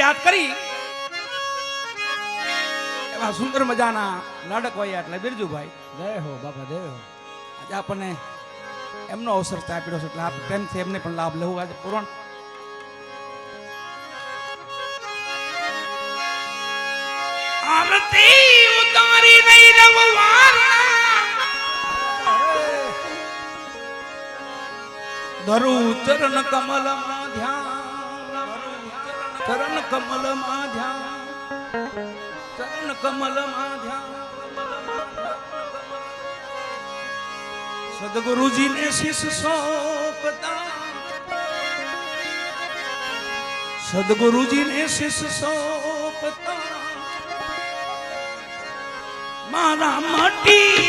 યાદ કરી? એવા સુંદર મજાના હોય એટલે બિરજુભાઈ. જય હો બાપા જય હો. આજે આપણને એમનો અવસર આપ્યો છે એટલે આપ પ્રેમથી એમને પણ લાભ લેવું આજે પૂરણ. આરતી ઉતારી નહીં રવવારના ધરું ચરણ કમલમાં. ચરણ કમલમાં ધ્યાન ચરણ કમલમાં ધ્યાન સદગુરુજીને શિષ સોંપતા સદગુરુજીને શિષ સોંપતા મારા મટી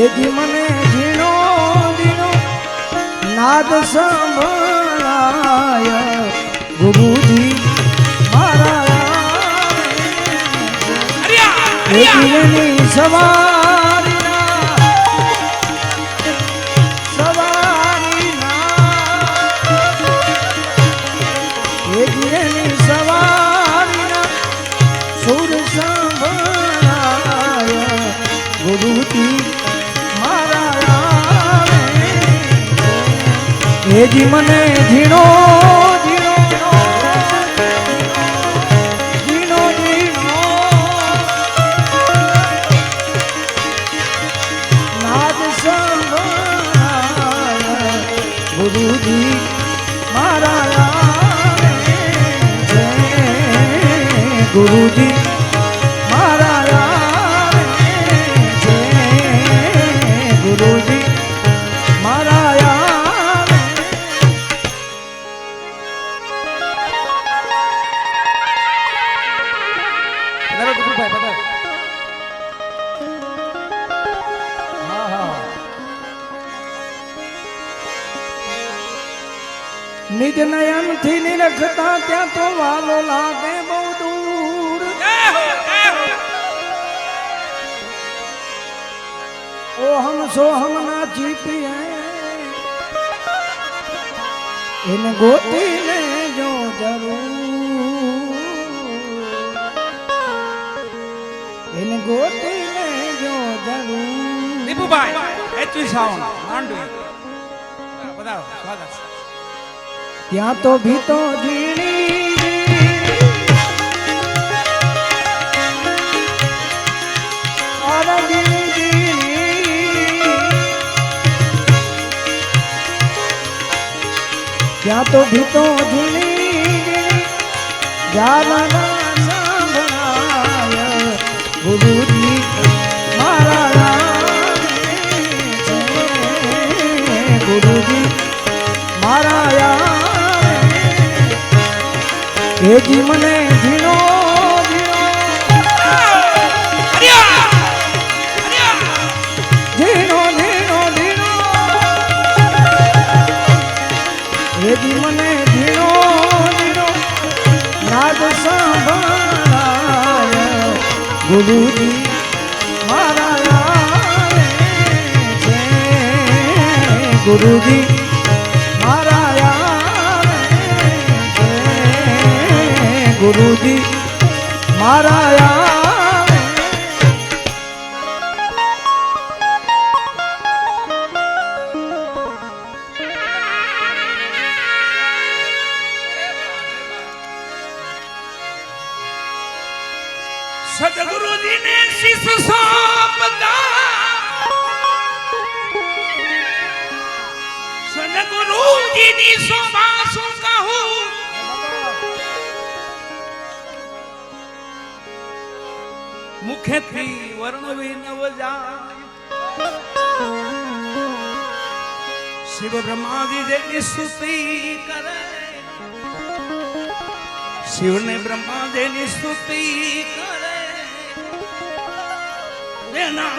હેજી મને ઝીણો ઝીણો નાદ સંભળાય. ગુરુજી મારા એની હેજી મને ઝીણો ગુરુજી મારા ગુરુજી ઓ હમ સો હમ ના ચીપિયે ઇન ગોતી ને જો જરૂર. ઇન ગોતી ને જો જરૂર. Dipubhai HV sound Mandvi. બધા સ્વાગત ત્યાં તો ભીતો ઝીણી. ત્યાં તો ભીતો ઝીણી જાનના સંભળાય ગુરુજી મારા. ગુરુજી મારા આવે હેજી મને છે ગુરુજી મારા ગુરુજી મારા જેની સ્તુતિ કરે. શિવને બ્રહ્માજીની સ્તુતિ કરે.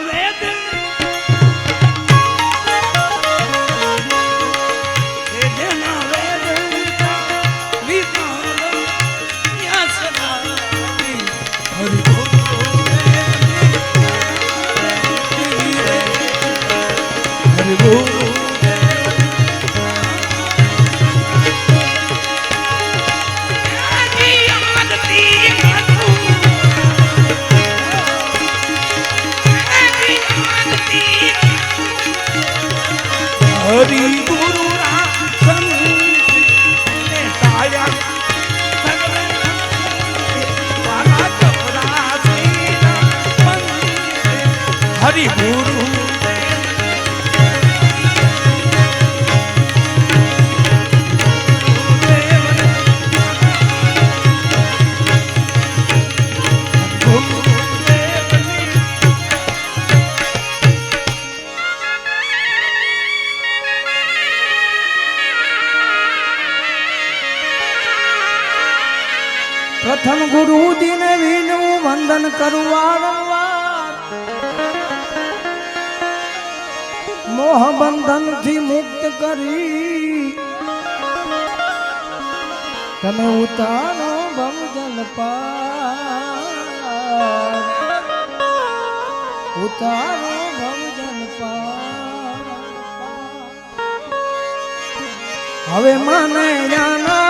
વેદ हरी મોહ બંધનથી મુક્ત કરી. તમે ઉતારો ભવજન પાર. ઉતારો ભવજન પાર. હવે મને જાના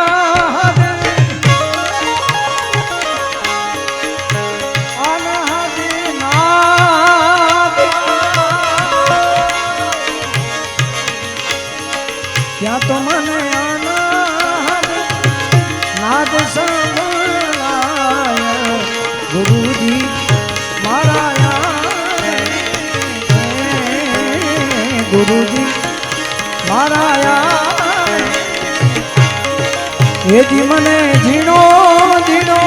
ગુરુજી મારા એજી મને ઝીણો ઝીણો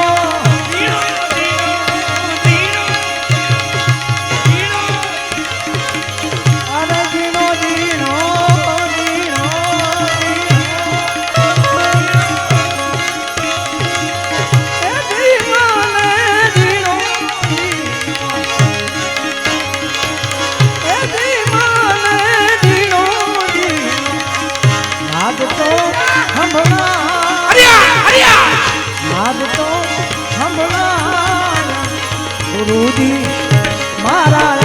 ગુરુજી મારા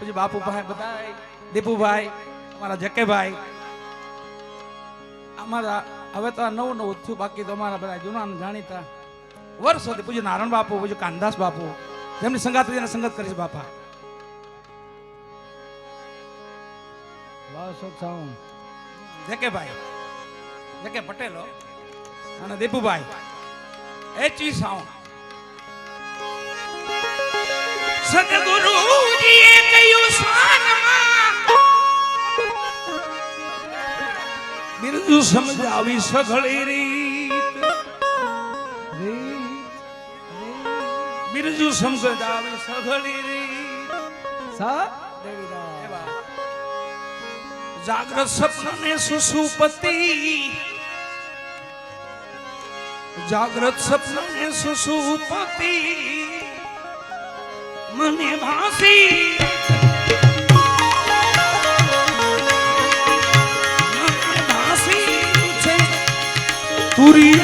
પછી બાપુભાઈ બધા દીપુભાઈ અમારા જકેભાઈ અમારા હવે તો નવું નવું થયું બાકી તો અમારા બધા જૂના જાણીતા. વર્ષોથી પૂજ્ય નારાયણ બાપુ પૂજ્ય કાનદાસ બાપુ જેમની સંગાત એને સંગત કરી છે બાપા. જકેભાઈ જકે પટેલો અને દીપુભાઈ. HV sound. સદગુરુજીએ બિરજુ સમજાવી સઘળી રીત. બિરજુ સમજાવી સઘળી રીત. સા? જાગ્રત સપનને સુસુપતિ. જાગ્રત સપનને સુસુપતિ. મને ભાસી તુરી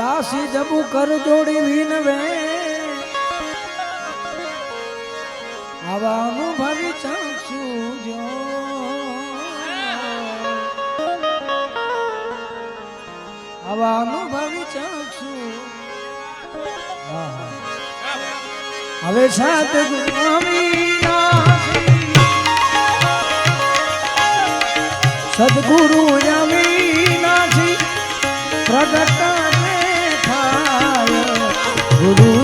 દાસી જબુ કર જોડી વિનવે આવા અનુભવી ચક્ષુ જો. આવા અનુભવી ચક્ષુ સાત હવે સદગુરુ અવિનાશી પ્રગટ ગુરુજી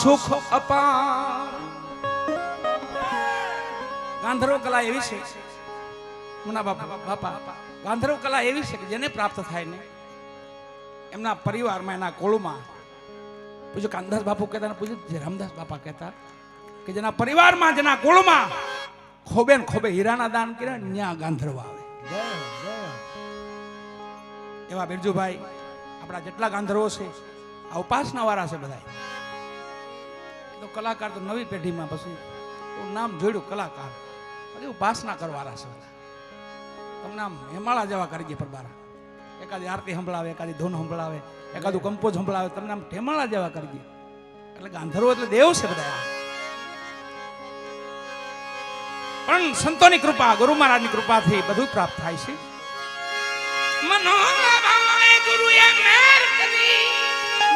સુખ અપાર. ગાંધર્વ કલા એવી છે. મુના બાપા બાપા ગાંધર્વ કલા એવી છે કે જેને પ્રાપ્ત થાય ને, એમના પરિવારમાં, એના કોળમાં. પૂજ્ય કાનદાસ બાપુ કહેતા પૂજ્ય જયરામદાસ બાપા કહેતા કે જેના પરિવારમાં, જેના કુળમાં ખોબે ને ખોબે હીરાના દાન કરે ન્યા ગાંધર્વ આવે. એવા બિરજુભાઈ, આપણા જેટલા ગાંધર્વો છે, આ ઉપાસના વાળા છે બધા તો કલાકાર તો નવી પેઢીમાં પછી નામ જોડ્યું કલાકાર. પછી ઉપાસના કરવાના છે તમને આમ હેમાળા જેવા કરી દે પરબારા. એકાદી આરતી સંભળાવે, એકાદી ધૂન સંભળાવે, એકાદું કંપોઝ સંભળાવે, તમને આમ ઠેમાળા જેવા કરી દે. એટલે ગાંધર્વો એટલે દેવ છે બધા પણ સંતોની કૃપા, ગુરુ મહારાજની કૃપાથી બધું પ્રાપ્ત થાય છે. મનોભાવે ગુરુએ મેર કરી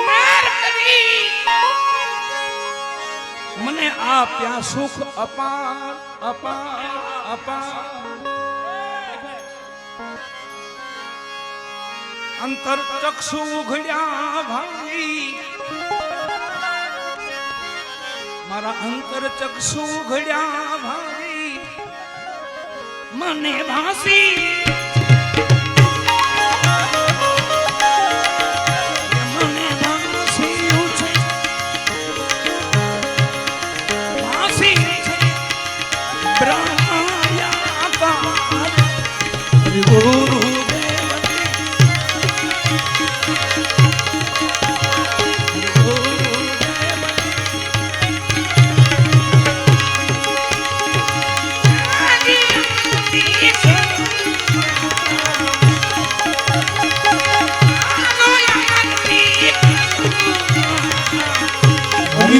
મેર કરી. મને આપ્યા સુખ અપાર અપાર અપાર. અંતર ચક્ષુ ઉઘડ્યા ભાઈ. મારા અંતર ચક્ષુ ઉઘડ્યા ભાઈ. મને ભાસી હરિ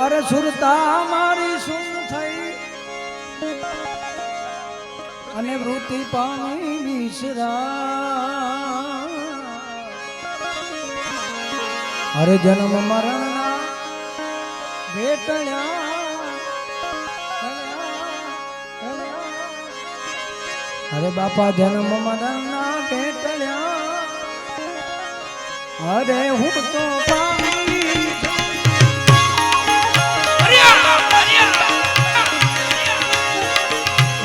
અરે સુરતા મારી સુન થઈ? અને વૃત્તિ પામી વિસરા. અરે જન્મ મરણના ભેટણ્યા અરે બાપા જન્મ મરણના ભેટણ્યા અરે હું તો પામી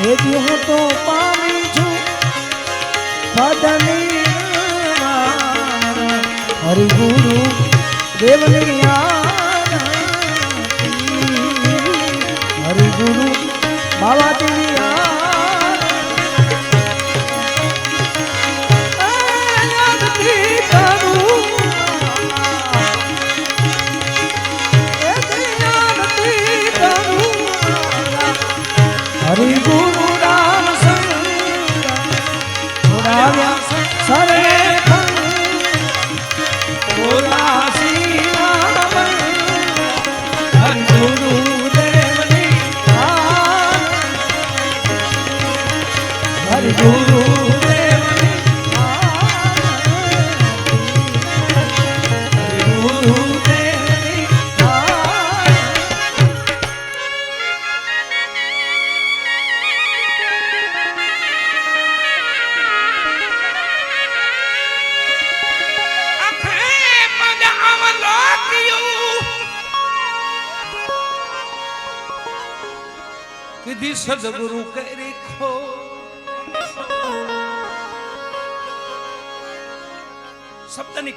દી હું તો પામી છું. પદની હરિ ગુરુ દેવની હરિ બાબા દેવી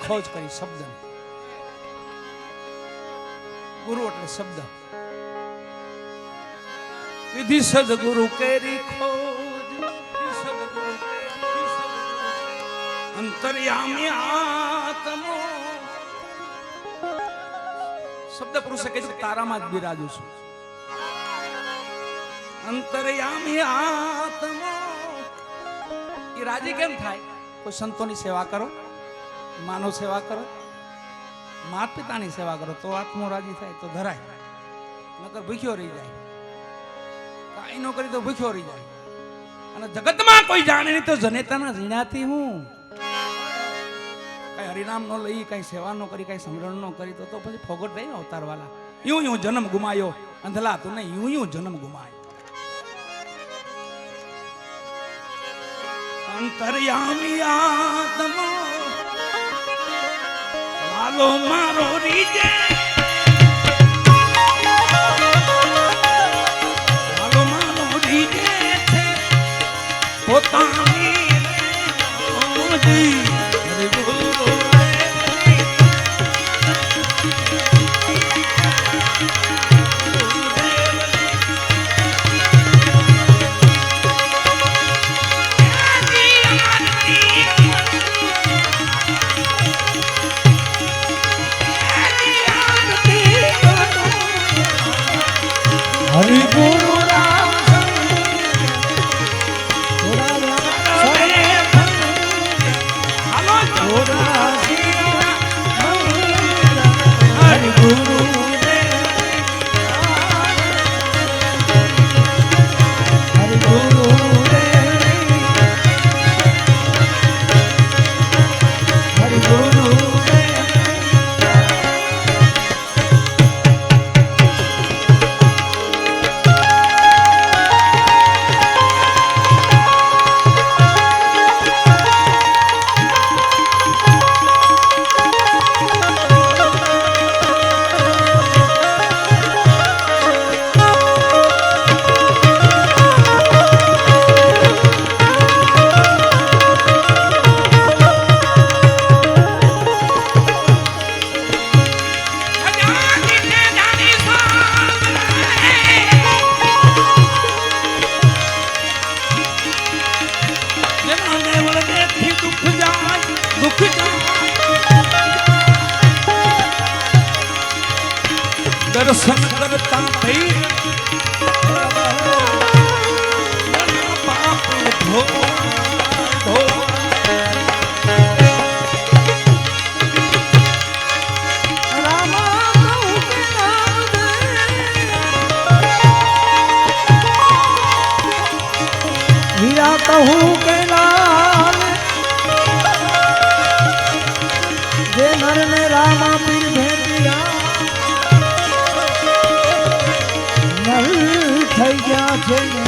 શબ્દની. જ કરી શબ્દ ગુરુ એટલે શબ્દ વિધિ સદગુરુ કેરી ખોજ. અંતર્યામી આત્મો શબ્દ પુરુષે કહે છે તારામાં જ બિરાજુ છું. અંતર્યામી આત્મો એ રાજી કેમ થાય? કોઈ સંતોની સેવા કરો? માનવ સેવા કરો. માત પિતાની સેવા કરો. તો આત્મો રાજી થાય, તો ધરાય. નકર ભૂખ્યો રહી જાય. કાંઈ ન કરી તો ભૂખ્યો રહી જાય. અને જગતમાં કોઈ જાણે નહીં તો જનેતાના ઝીણાથી હું. કઈ હરિનામ ન લઈ, કઈ સેવા ન કરી, કઈ સમરણ ન કરી, તો તો પછી ફોગટ થઈ ને અવતારવાલા. યું યું જન્મ ગુમાયો. અંધલા તું નહીં, યું યું જન્મ ગુમાયો. અંતર્યામી આત્મો વાલો મારો રીજે વાલો મારો રીજે છે. પોતાની ઓજી હું કૈલાલ જે નરને રામા પીર ભેટ્યા નર થઈ ગયા છે.